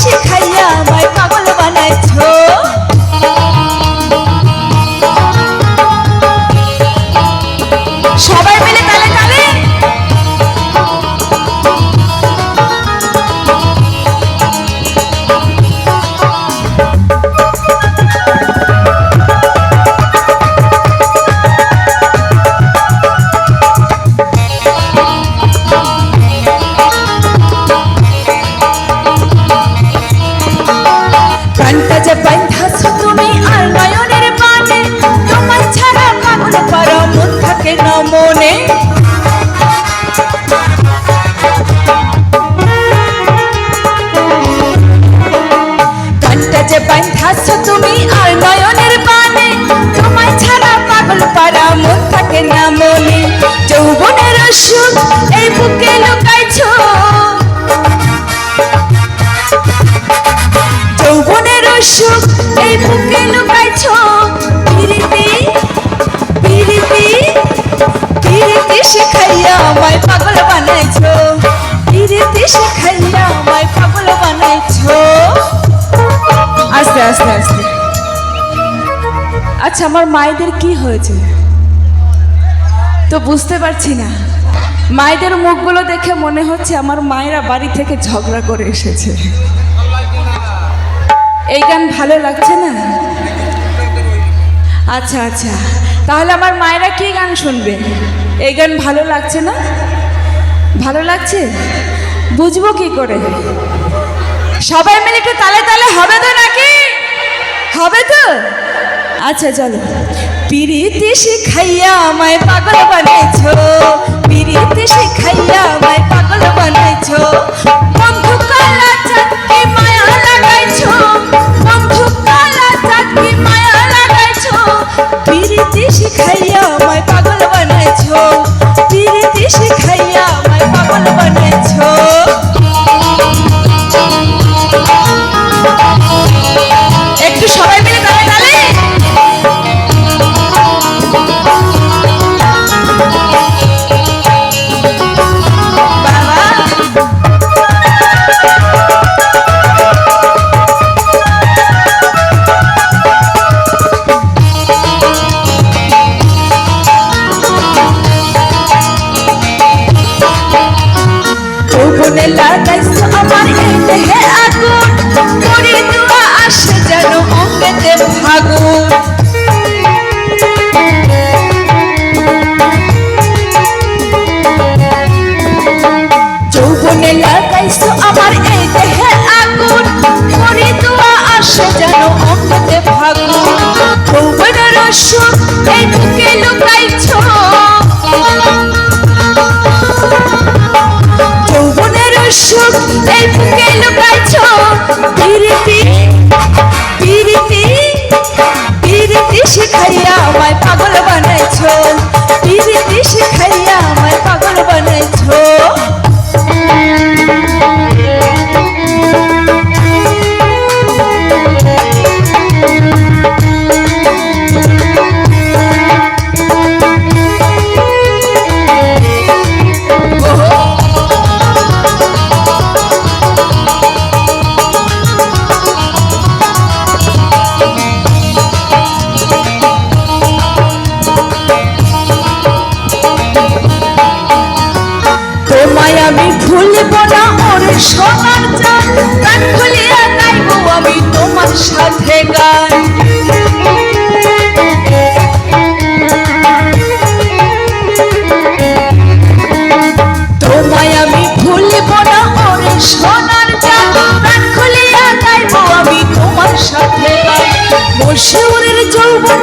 শিখাইয়া আমায় পাগল বানাইছো? সবাই সুখ এই বুকে লুকাইছো যৌবনের সুখ এই বুকে লুকাইছ আমায় পাগল বানাইছ। আস্তে আস্তে আস্তে। আচ্ছা আমার মায়েদের কি হয়েছে? তো বুঝতে পারছি না। মায়েদের মুখগুলো দেখে মনে হচ্ছে আমার মায়েরা বাড়ি থেকে ঝগড়া করে এসেছে। এই গান ভালো লাগছে না? আচ্ছা আচ্ছা। তাহলে আমার মায়েরা কি গান শুনবে? এই গান ভালো লাগছে না? ভালো লাগছে? বুঝব কি করে? সবাই মিলে একটু তালে তালে হবে তো নাকি? হবে তো? আচ্ছা চলো। পিরিতি শিখাইয়া আমায় পাগল বানাইছো। পিরিতি শিখাইয়া আমায় পাগল বানাইছো। শিখাইয়া আমায় পাগল বানাইছো। পিরিতি শিখাইয়া সুখ এই বুকে লুকাইছো। সোনার চান কান খুলিয়া গাইবো আমি তোমার সাথে গান। তোমায় আমি ভুলব না, ওরে সোনার চান কান খুলিয়া গাইবো আমি তোমার সাথে গান। মশুরের যৌবন